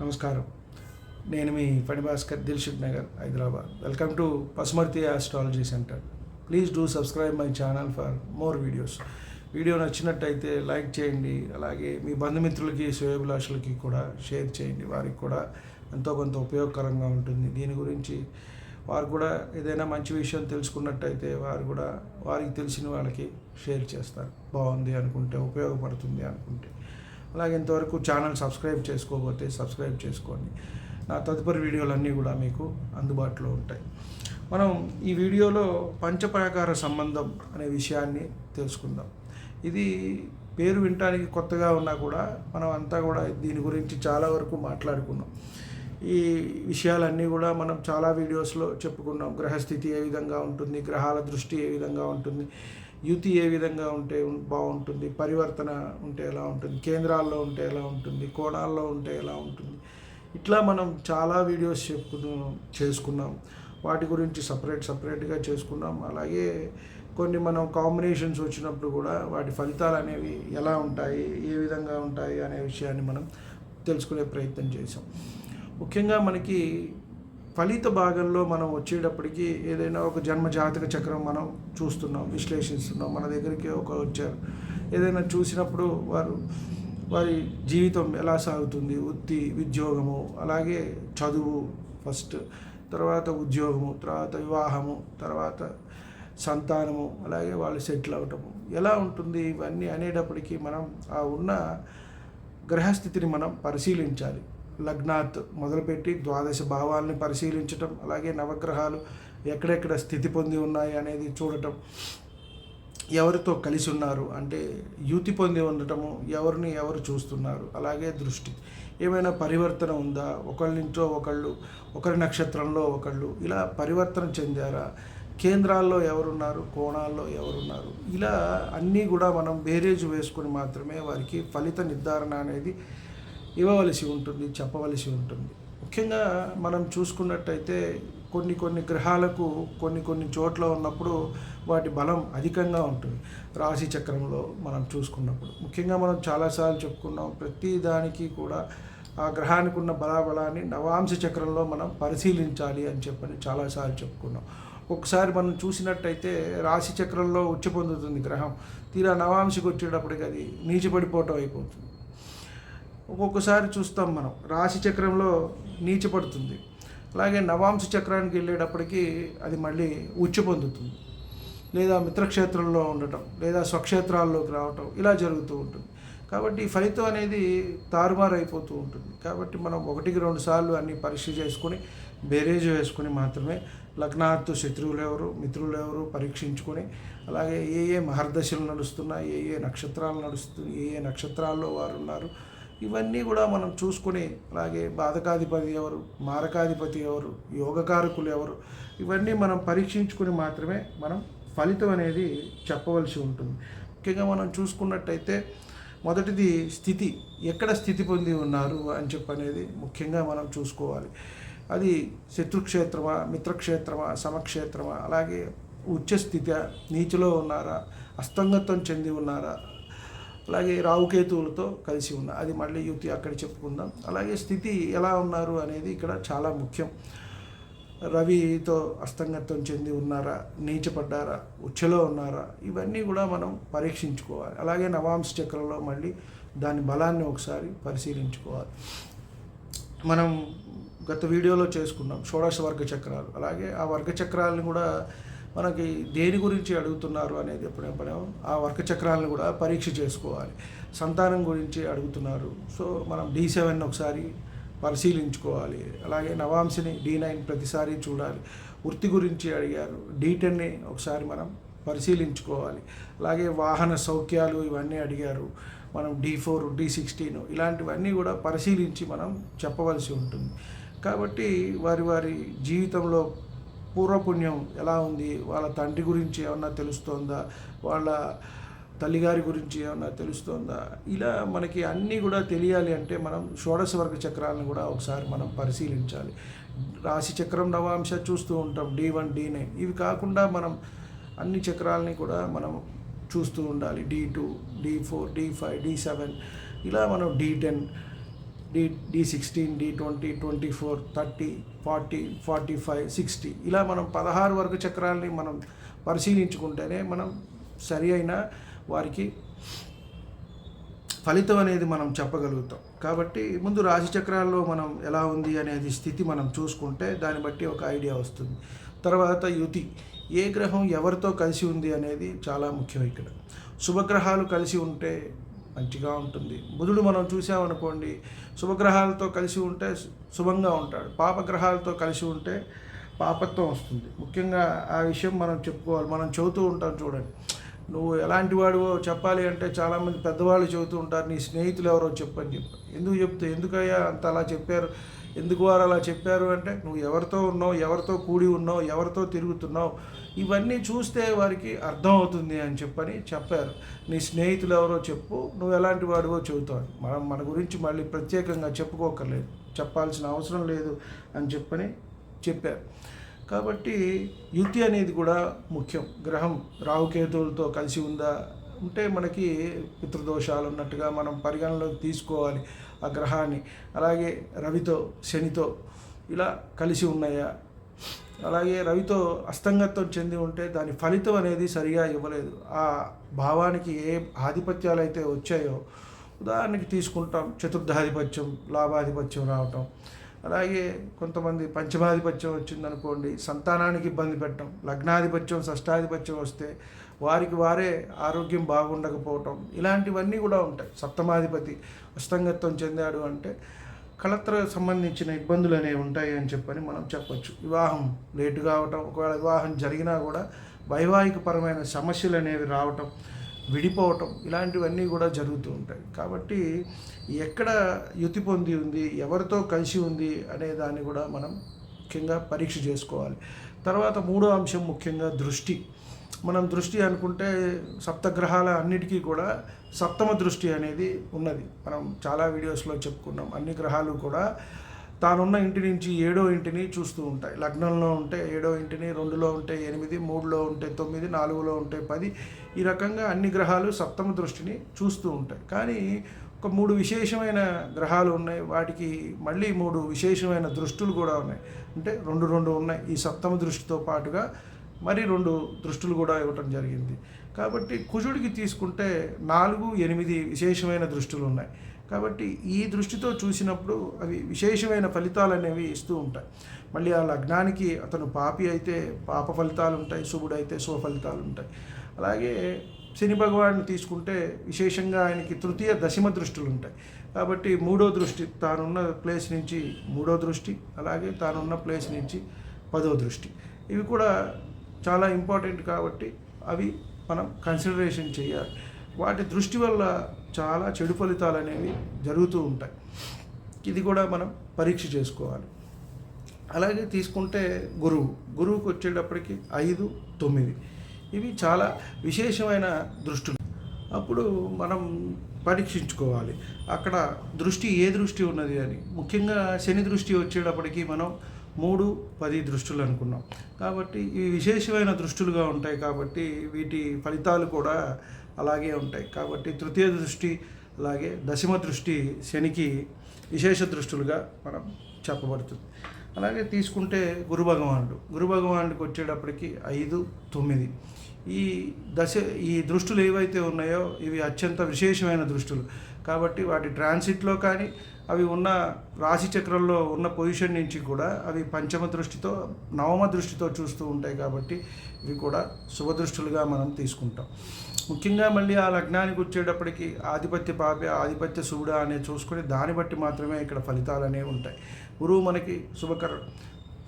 నమస్కారం. నేను మీ Phanibhaskar Dilsukhnagar Hyderabad. Welcome to Pasumarthi astrology centre. Please do subscribe my channel for more videos. Video నచ్చినట్టయితే like చేయండి అలాగే మీ బంధుమిత్రులకి శ్రేయభిలాషులకి కూడా షేర్ చేయండి. వారికి కూడా ఎంతో కొంత ఉపయోగకరంగా ఉంటుంది. దీని గురించి వారు కూడా ఏదైనా మంచి విషయం తెలుసుకున్నట్టయితే వారు కూడా వారికి తెలిసిన వాళ్ళకి షేర్ చేస్తారు. బాగుంది అనుకుంటే ఉపయోగపడుతుంది అనుకుంటే. అలాగే ఇంతవరకు ఛానల్ సబ్స్క్రైబ్ చేసుకోకపోతే సబ్స్క్రైబ్ చేసుకోండి. నా తదుపరి వీడియోలన్నీ కూడా మీకు అందుబాటులో ఉంటాయి. మనం ఈ వీడియోలో పంచప్రాకార సంబంధం అనే విషయాన్ని తెలుసుకుందాం. ఇది పేరు వినటానికి కొత్తగా ఉన్నా కూడా మనం అంతా కూడా దీని గురించి చాలా వరకు మాట్లాడుకున్నాం. ఈ విషయాలన్నీ కూడా మనం చాలా వీడియోస్లో చెప్పుకున్నాం. గ్రహస్థితి ఏ విధంగా ఉంటుంది గ్రహాల దృష్టి ఏ విధంగా ఉంటుంది యుతి ఏ విధంగా ఉంటే బాగుంటుంది పరివర్తన ఉంటే ఎలా ఉంటుంది కేంద్రాల్లో ఉంటే ఎలా ఉంటుంది కోణాల్లో ఉంటే ఎలా ఉంటుంది. ఇట్లా మనం చాలా వీడియోస్ చెప్పుకున్నాం చేసుకున్నాం. వాటి గురించి సపరేట్ సపరేట్గా చేసుకున్నాం. అలాగే కొన్ని మనం కాంబినేషన్స్ వచ్చినప్పుడు కూడా వాటి ఫలితాలు అనేవి ఎలా ఉంటాయి ఏ విధంగా ఉంటాయి అనే విషయాన్ని మనం తెలుసుకునే ప్రయత్నం చేసాం ముఖ్యంగా మనకి ఫలిత భాగంలో మనం వచ్చేటప్పటికి ఏదైనా ఒక జన్మ జాతక చక్రం మనం చూస్తున్నాం విశ్లేషిస్తున్నాం మన దగ్గరికి ఒక వచ్చారు. ఏదైనా చూసినప్పుడు వారు వారి జీవితం ఎలా సాగుతుంది? వృత్తి ఉద్యోగము అలాగే చదువు ఫస్ట్ తర్వాత ఉద్యోగము తర్వాత వివాహము తర్వాత సంతానము అలాగే వాళ్ళు సెటిల్ అవటము. ఎలా ఉంటుంది ఇవన్నీ అనేటప్పటికీ మనం ఆ ఉన్న గ్రహస్థితిని మనం పరిశీలించాలి. లగ్నాత్ మొదలుపెట్టి ద్వాదశ భావాల్ని పరిశీలించటం అలాగే నవగ్రహాలు ఎక్కడెక్కడ స్థితి పొంది ఉన్నాయి అనేది చూడటం. ఎవరితో కలిసి ఉన్నారు అంటే యుతి పొంది ఉండటము ఎవరిని ఎవరు చూస్తున్నారు అలాగే దృష్టి. ఏమైనా పరివర్తన ఉందా? ఒకళ్ళింట్లో ఒకళ్ళు ఒకరి నక్షత్రంలో ఒకళ్ళు ఇలా పరివర్తన చెందారా? కేంద్రాల్లో ఎవరున్నారు? కోణాల్లో ఎవరున్నారు? ఇలా అన్నీ కూడా మనం బేరేజ్ వేసుకుని మాత్రమే వారికి ఫలిత నిర్ధారణ అనేది ఇవ్వవలసి ఉంటుంది చెప్పవలసి ఉంటుంది. ముఖ్యంగా మనం చూసుకున్నట్టయితే కొన్ని కొన్ని గ్రహాలకు కొన్ని కొన్ని చోట్ల ఉన్నప్పుడు వాటి బలం అధికంగా ఉంటుంది. రాశి చక్రంలో మనం చూసుకున్నప్పుడు. ముఖ్యంగా మనం చాలాసార్లు చెప్పుకున్నాం ప్రతి దానికి కూడా ఆ గ్రహానికి ఉన్న బలాబలాన్ని నవాంశ చక్రంలో మనం పరిశీలించాలి అని చెప్పని చాలాసార్లు చెప్పుకున్నాం. ఒకసారి మనం చూసినట్టయితే రాశి చక్రంలో ఉచ్చి పొందుతుంది గ్రహం. తీరా నవాంశకి వచ్చేటప్పటికి అది నీచిపడిపోవటం అయిపోతుంది. ఒక్కొక్కసారి చూస్తాం మనం. రాశి చక్రంలో నీచపడుతుంది అలాగే నవాంశ చక్రానికి వెళ్ళేటప్పటికి అది మళ్ళీ ఉచ్చు పొందుతుంది. లేదా మిత్రక్షేత్రంలో ఉండటం లేదా స్వక్షేత్రాల్లోకి రావటం ఇలా జరుగుతూ ఉంటుంది. కాబట్టి ఫలితం అనేది తారుమారు అయిపోతూ ఉంటుంది. కాబట్టి మనం ఒకటికి రెండు సార్లు అన్ని పరీక్ష చేసుకొని బేరేజ్ వేసుకొని మాత్రమే లగ్నాత్తు శత్రువులు ఎవరు మిత్రులు ఎవరు పరీక్షించుకొని అలాగే ఏ ఏ మహర్దశలు నడుస్తున్నాయి ఏ ఏ నక్షత్రాలు నడుస్తున్నాయి ఏ ఏ నక్షత్రాల్లో వారు ఉన్నారు ఇవన్నీ కూడా మనం చూసుకుని అలాగే బాధకాధిపతి ఎవరు మారకాధిపతి ఎవరు యోగకారకులు ఎవరు ఇవన్నీ మనం పరీక్షించుకుని మాత్రమే మనం ఫలితం అనేది చెప్పవలసి ఉంటుంది. ముఖ్యంగా మనం చూసుకున్నట్టయితే మొదటిది స్థితి ఎక్కడ స్థితి పొంది ఉన్నారు అని చెప్పనేది ముఖ్యంగా మనం చూసుకోవాలి. అది శత్రుక్షేత్రమా మిత్రక్షేత్రమా సమక్షేత్రమా అలాగే ఉచ్చస్థితి నీచలో ఉన్నారా అస్తంగత్వం చెంది ఉన్నారా అలాగే రావుకేతువులతో కలిసి ఉన్న. అది మళ్ళీ యుతి అక్కడ చెప్పుకుందాం. అలాగే స్థితి ఎలా ఉన్నారు అనేది ఇక్కడ చాలా ముఖ్యం. రవితో అస్తంగత్వం చెంది ఉన్నారా? నీచపడ్డారా? ఉచ్చలో ఉన్నారా? ఇవన్నీ కూడా మనం పరీక్షించుకోవాలి. అలాగే నవాంశ చక్రంలో మళ్ళీ దాని బలాన్ని ఒకసారి పరిశీలించుకోవాలి. మనం గత వీడియోలో చేసుకున్నాం. షోడశ వర్గ చక్రాలు. అలాగే ఆ వర్గ చక్రాలను కూడా మనకి దేని గురించి అడుగుతున్నారు అనేది ఎప్పుడెప్పుడే ఆ వర్గ చక్రాలను కూడా పరీక్ష చేసుకోవాలి. సంతానం గురించి అడుగుతున్నారు. సో మనం డి సెవెన్ ఒకసారి పరిశీలించుకోవాలి. అలాగే నవాంశని డి నైన్ ప్రతిసారి చూడాలి. వృత్తి గురించి అడిగారు. డి టెన్ని ఒకసారి మనం పరిశీలించుకోవాలి. అలాగే వాహన సౌఖ్యాలు ఇవన్నీ అడిగారు. మనం డి ఫోర్ డి సిక్స్టీన్ ఇలాంటివన్నీ కూడా పరిశీలించి మనం చెప్పవలసి ఉంటుంది. కాబట్టి వారి వారి జీవితంలో పూర్వపుణ్యం ఎలా ఉంది? వాళ్ళ తండ్రి గురించి ఏమన్నా తెలుస్తోందా? వాళ్ళ తల్లిగారి గురించి ఏమన్నా తెలుస్తోందా? ఇలా మనకి అన్నీ కూడా తెలియాలి అంటే మనం షోడశ వర్గ చక్రాలను కూడా ఒకసారి మనం పరిశీలించాలి. రాశి చక్రం నవాంశ చూస్తూ ఉంటాం. D one D nine. ఇవి కాకుండా మనం అన్ని చక్రాలని కూడా మనం చూస్తూ ఉండాలి. D two D four D five D seven. ఇలా మనం D ten D D sixteen D twenty twenty four thirty forty forty five sixty ఇలా మనం పదహారు వర్గ చక్రాలని మనం పరిశీలించుకుంటేనే మనం సరి అయిన వారికి ఫలితం అనేది మనం చెప్పగలుగుతాం. కాబట్టి ముందు రాశి చక్రాల్లో మనం ఎలా ఉంది అనేది స్థితి మనం చూసుకుంటే దాన్ని బట్టి ఒక ఐడియా వస్తుంది. తర్వాత యుతి. ఏ గ్రహం ఎవరితో కలిసి ఉంది అనేది చాలా ముఖ్యం ఇక్కడ. శుభగ్రహాలు కలిసి ఉంటే మంచిగా ఉంటుంది. బుధుడు మనం చూసామనుకోండి శుభగ్రహాలతో కలిసి ఉంటే శుభంగా ఉంటాడు. పాపగ్రహాలతో కలిసి ఉంటే పాపత్వం వస్తుంది. ముఖ్యంగా ఆ విషయం మనం చెప్పుకోవాలి. మనం చెబుతూ ఉంటాం చూడండి. నువ్వు ఎలాంటి వాడివో చెప్పాలి అంటే చాలామంది పెద్దవాళ్ళు చెబుతూ ఉంటారు నీ స్నేహితులు ఎవరో చెప్పని చెప్పి. ఎందుకు చెప్తావు ఎందుకయ్యా అంత అలా చెప్పారు? ఎందుకు వారు అలా చెప్పారు అంటే నువ్వు ఎవరితో ఉన్నావు ఎవరితో కూడి ఉన్నావు ఎవరితో తిరుగుతున్నావు? ఇవన్నీ చూస్తే వారికి అర్థం అవుతుంది అని చెప్పని చెప్పారు. నీ స్నేహితులు ఎవరో చెప్పు నువ్వు ఎలాంటి వాడివో చెబుతావు మనం మన గురించి మళ్ళీ ప్రత్యేకంగా చెప్పుకోకర్లేదు చెప్పాల్సిన అవసరం లేదు అని చెప్పని చెప్పారు. కాబట్టి యుతి అనేది కూడా ముఖ్యం. గ్రహం రాహుకేతువులతో కలిసి ఉందా? ఉంటే మనకి పితృదోషాలు ఉన్నట్టుగా మనం పరిగణలోకి తీసుకోవాలి ఆ గ్రహాన్ని. అలాగే రవితో శనితో ఇలా కలిసి ఉన్నాయా? అలాగే రవితో అస్తంగత్వం చెంది ఉంటే దాని ఫలితం అనేది సరిగా ఇవ్వలేదు. ఆ భావానికి ఏ ఆధిపత్యాలు అయితే వచ్చాయో ఉదాహరణకి తీసుకుంటాం. చతుర్థాధిపత్యం లాభాధిపత్యం రావటం. అలాగే కొంతమంది పంచమాధిపత్యం వచ్చిందనుకోండి సంతానానికి ఇబ్బంది పెట్టడం లగ్నాధిపత్యం షష్టాధిపత్యం వస్తే వారికి వారే ఆరోగ్యం బాగుండకపోవటం ఇలాంటివన్నీ కూడా ఉంటాయి. సప్తమాధిపతి అస్తంగత్వం చెందాడు అంటే కళత్ర సంబంధించిన ఇబ్బందులు అనేవి ఉంటాయి అని చెప్పని మనం చెప్పొచ్చు. వివాహం లేటు కావటం ఒకవేళ వివాహం జరిగినా కూడా వైవాహికపరమైన సమస్యలు అనేవి రావటం విడిపోవటం ఇలాంటివన్నీ కూడా జరుగుతూ ఉంటాయి. కాబట్టి ఎక్కడ యుతి పొంది ఉంది ఎవరితో కలిసి ఉంది అనే దాన్ని కూడా మనం ముఖ్యంగా పరీక్ష చేసుకోవాలి. తర్వాత మూడో అంశం ముఖ్యంగా దృష్టి. మనం దృష్టి అనుకుంటే సప్తగ్రహాల అన్నిటికీ కూడా సప్తమ దృష్టి అనేది ఉన్నది. మనం చాలా వీడియోస్లో చెప్పుకున్నాం. అన్ని గ్రహాలు కూడా తానున్న ఇంటి నుంచి ఏడో ఇంటిని చూస్తూ ఉంటాయి. లగ్నంలో ఉంటే ఏడో ఇంటిని రెండులో ఉంటే ఎనిమిది మూడులో ఉంటే తొమ్మిది నాలుగులో ఉంటే పది ఈ రకంగా అన్ని గ్రహాలు సప్తమ దృష్టిని చూస్తూ ఉంటాయి. కానీ ఒక మూడు విశేషమైన గ్రహాలు ఉన్నాయి. వాటికి మళ్ళీ మూడు విశేషమైన దృష్టులు కూడా ఉన్నాయి. అంటే రెండు రెండు ఉన్నాయి. ఈ సప్తమ దృష్టితో పాటుగా మరి రెండు దృష్టులు కూడా ఇవ్వటం జరిగింది. కాబట్టి కుజుడికి తీసుకుంటే నాలుగు ఎనిమిది విశేషమైన దృష్టులు ఉన్నాయి. కాబట్టి ఈ దృష్టితో చూసినప్పుడు అవి విశేషమైన ఫలితాలు అనేవి ఇస్తూ ఉంటాయి. మళ్ళీ ఆ లగ్నానికి అతను పాపి అయితే పాప ఫలితాలు ఉంటాయి శుభుడు అయితే శుభ ఫలితాలు ఉంటాయి. అలాగే శని భగవాన్ని తీసుకుంటే విశేషంగా ఆయనకి తృతీయ దశమ దృష్టిలు ఉంటాయి. కాబట్టి మూడో దృష్టి తానున్న ప్లేస్ నుంచి మూడో దృష్టి అలాగే తానున్న ప్లేస్ నుంచి పదో దృష్టి. ఇవి కూడా చాలా ఇంపార్టెంట్ కాబట్టి అవి మనం కన్సిడరేషన్ చేయాలి. వాటి దృష్టి వల్ల చాలా చెడు ఫలితాలు అనేవి జరుగుతూ ఉంటాయి. ఇది కూడా మనం పరీక్ష చేసుకోవాలి. అలాగే తీసుకుంటే గురువు గురువుకు వచ్చేటప్పటికి ఐదు తొమ్మిది. ఇవి చాలా విశేషమైన దృష్టులు. అప్పుడు మనం పరీక్షించుకోవాలి. అక్కడ దృష్టి ఏ దృష్టి ఉన్నది అని. ముఖ్యంగా శని దృష్టి వచ్చేటప్పటికి మనం మూడు పది దృష్టులు అనుకున్నాం. కాబట్టి ఇవి విశేషమైన దృష్టులుగా ఉంటాయి కాబట్టి వీటి ఫలితాలు కూడా అలాగే ఉంటాయి. కాబట్టి తృతీయ దృష్టి అలాగే దశమ దృష్టి శనికి విశేష దృష్టులుగా మనం చెప్పబడుతుంది. అలాగే తీసుకుంటే గురు భగవానుడు. గురు భగవానుడికి వచ్చేటప్పటికి ఐదు తొమ్మిది. ఈ దశ ఈ దృష్టులు ఏవైతే ఉన్నాయో ఇవి అత్యంత విశేషమైన దృష్టులు. కాబట్టి వాటి ట్రాన్సిట్లో కానీ అవి ఉన్న రాశి చక్రంలో ఉన్న పొజిషన్ నుంచి కూడా అవి పంచమ దృష్టితో నవమ దృష్టితో చూస్తూ ఉంటాయి కాబట్టి ఇవి కూడా శుభదృష్టులుగా మనం తీసుకుంటాం. ముఖ్యంగా మళ్ళీ ఆ లగ్నానికి వచ్చేటప్పటికి ఆధిపత్య పాపి ఆధిపత్య శుభుడా అనేది చూసుకుని దాన్ని బట్టి మాత్రమే ఇక్కడ ఫలితాలు అనేవి ఉంటాయి. గురువు మనకి శుభకరుడు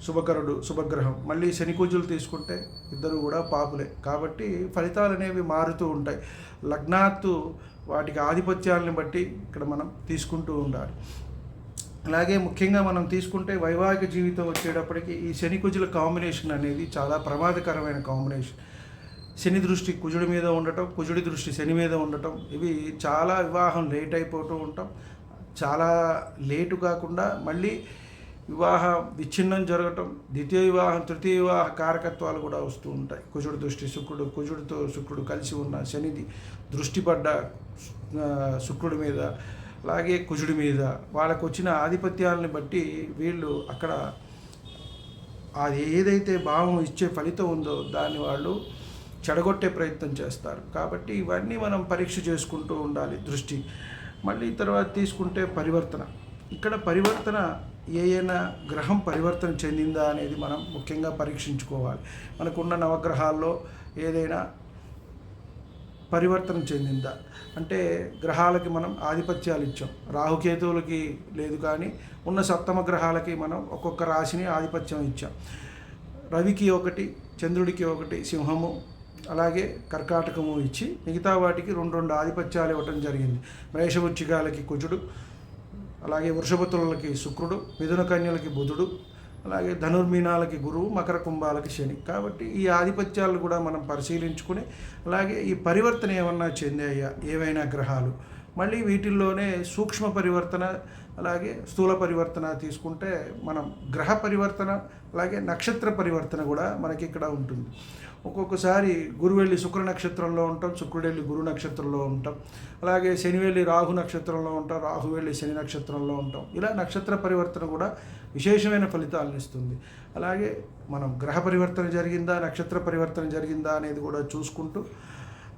శుభకరుడు శుభగ్రహం మళ్ళీ శనికూజులు తీసుకుంటే ఇద్దరు కూడా పాపులే. కాబట్టి ఫలితాలు అనేవి మారుతూ ఉంటాయి. లగ్నాత్తు వాటికి ఆధిపత్యాలను బట్టి ఇక్కడ మనం తీసుకుంటూ ఉండాలి. అలాగే ముఖ్యంగా మనం తీసుకుంటే వైవాహిక జీవితం వచ్చేటప్పటికి ఈ శని కుజుల కాంబినేషన్ అనేది చాలా ప్రమాదకరమైన కాంబినేషన్. శని దృష్టి కుజుడి మీద ఉండటం కుజుడి దృష్టి శని మీద ఉండటం ఇవి చాలా వివాహం లేట్ అయిపోతూ ఉంటాం. చాలా లేటు కాకుండా మళ్ళీ వివాహ విచ్ఛిన్నం జరగటం ద్వితీయ వివాహం తృతీయ వివాహ కారకత్వాలు కూడా వస్తూ ఉంటాయి. కుజుడు దృష్టి శుక్రుడు కుజుడితో శుక్రుడు కలిసి ఉన్న శనిది దృష్టి పడ్డ శుక్రుడి మీద అలాగే కుజుడి మీద వాళ్ళకు వచ్చిన ఆధిపత్యాలని బట్టి వీళ్ళు అక్కడ అది ఏదైతే భావం ఇచ్చే ఫలితం ఉందో దాన్ని వాళ్ళు చెడగొట్టే ప్రయత్నం చేస్తారు. కాబట్టి ఇవన్నీ మనం పరీక్ష చేసుకుంటూ ఉండాలి దృష్టి. మళ్ళీ తర్వాత తీసుకుంటే పరివర్తన. ఇక్కడ పరివర్తన ఏయైనా గ్రహం పరివర్తన చెందిందా అనేది మనం ముఖ్యంగా పరీక్షించుకోవాలి. మనకున్న నవగ్రహాల్లో ఏదైనా పరివర్తన చెందిందా? అంటే గ్రహాలకి మనం ఆధిపత్యాలు ఇచ్చాం. రాహుకేతువులకి లేదు కానీ ఉన్న సప్తమ గ్రహాలకి మనం ఒక్కొక్క రాశిని ఆధిపత్యం ఇచ్చాం. రవికి ఒకటి చంద్రుడికి ఒకటి సింహము అలాగే కర్కాటకము ఇచ్చి మిగతా వాటికి రెండు రెండు ఆధిపత్యాలు ఇవ్వటం జరిగింది. మేషవృచ్చికాలకి కుజుడు అలాగే వృషభతులకి శుక్రుడు మిథున కన్యలకి బుధుడు అలాగే ధనుర్మీనాలకి గురువు మకర కుంభాలకి శని. కాబట్టి ఈ ఆధిపత్యాలు కూడా మనం పరిశీలించుకుని అలాగే ఈ పరివర్తన ఏమన్నా చెందాయా? ఏవైనా గ్రహాలు. మళ్ళీ వీటిల్లోనే సూక్ష్మ పరివర్తన అలాగే స్థూల పరివర్తన తీసుకుంటే మనం గ్రహ పరివర్తన అలాగే నక్షత్ర పరివర్తన కూడా మనకి ఇక్కడ ఉంటుంది. ఒక్కొక్కసారి గురువెళ్ళి శుక్ర నక్షత్రంలో ఉంటాం శుక్రుడు వెళ్ళి గురు నక్షత్రంలో ఉంటాం అలాగే శని వెళ్ళి రాహు నక్షత్రంలో ఉంటాం రాహు వెళ్ళి శని నక్షత్రంలో ఉంటాం. ఇలా నక్షత్ర పరివర్తన కూడా విశేషమైన ఫలితాలను ఇస్తుంది. అలాగే మనం గ్రహ పరివర్తన జరిగిందా నక్షత్ర పరివర్తన జరిగిందా అనేది కూడా చూసుకుంటూ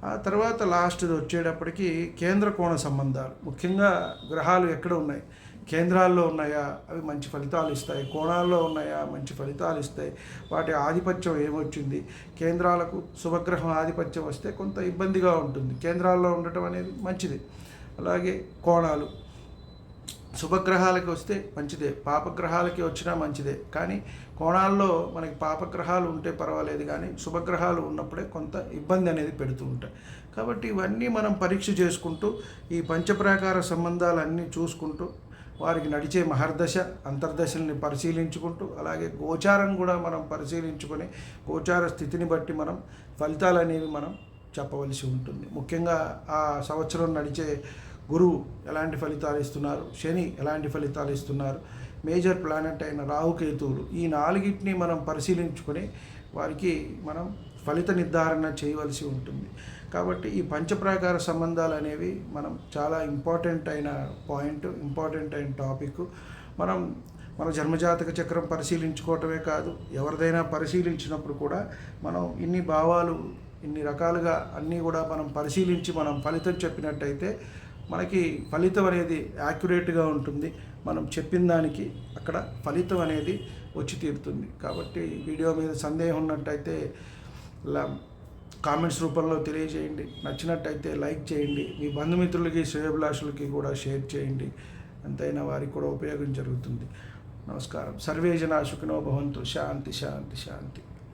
ఆ తర్వాత లాస్ట్ వచ్చేటప్పటికి కేంద్ర కోణ సంబంధాలు. ముఖ్యంగా గ్రహాలు ఎక్కడ ఉన్నాయి? కేంద్రాల్లో ఉన్నాయా? అవి మంచి ఫలితాలు ఇస్తాయి. కోణాల్లో ఉన్నాయా? మంచి ఫలితాలు ఇస్తాయి. వాటి ఆధిపత్యం ఏమొచ్చింది? కేంద్రాలకు శుభగ్రహం ఆధిపత్యం వస్తే కొంత ఇబ్బందిగా ఉంటుంది. కేంద్రాల్లో ఉండటం అనేది మంచిది. అలాగే కోణాలు. శుభగ్రహాలకి వస్తే మంచిదే. పాపగ్రహాలకి వచ్చినా మంచిదే. కానీ కోణాల్లో మనకి పాపగ్రహాలు ఉంటే పర్వాలేదు కానీ శుభగ్రహాలు ఉన్నప్పుడే కొంత ఇబ్బంది అనేది పెడుతూ ఉంటాయి. కాబట్టి ఇవన్నీ మనం పరీక్ష చేసుకుంటూ ఈ పంచప్రాకార సంబంధాలన్నీ చూసుకుంటూ వారికి నడిచే మహర్దశ అంతర్దశల్ని పరిశీలించుకుంటూ అలాగే గోచారం కూడా మనం పరిశీలించుకొని గోచార స్థితిని బట్టి మనం ఫలితాలు అనేవి మనం చెప్పవలసి ఉంటుంది. ముఖ్యంగా ఆ సంవత్సరం నడిచే గురువు ఎలాంటి ఫలితాలు ఇస్తున్నారు? శని ఎలాంటి ఫలితాలు ఇస్తున్నారు? మేజర్ ప్లానెట్ అయిన రాహుకేతువులు ఈ నాలుగిటిని మనం పరిశీలించుకొని వారికి మనం ఫలిత నిర్ధారణ చేయవలసి ఉంటుంది. కాబట్టి ఈ పంచప్రాకార సంబంధాలు అనేవి మనం చాలా ఇంపార్టెంట్ అయిన పాయింట్ ఇంపార్టెంట్ అయిన టాపిక్. మనం మన జన్మజాతక చక్రం పరిశీలించుకోవటమే కాదు ఎవరిదైనా పరిశీలించినప్పుడు కూడా మనం ఇన్ని భావాలు ఇన్ని రకాలుగా అన్నీ కూడా మనం పరిశీలించి మనం ఫలితం చెప్పినట్టయితే మనకి ఫలితం అనేది యాక్యురేట్గా ఉంటుంది. మనం చెప్పిన దానికి అక్కడ ఫలితం అనేది వచ్చి తీరుతుంది. కాబట్టి వీడియో మీద సందేహం ఉన్నట్టయితే కామెంట్స్ రూపంలో తెలియజేయండి. నచ్చినట్టయితే లైక్ చేయండి. మీ బంధుమిత్రులకి శ్రేయభిలాషులకి కూడా షేర్ చేయండి. ఎంతైనా వారికి కూడా ఉపయోగం జరుగుతుంది. నమస్కారం. సర్వే జనా సుఖినో భవంతు. శాంతి శాంతి శాంతి.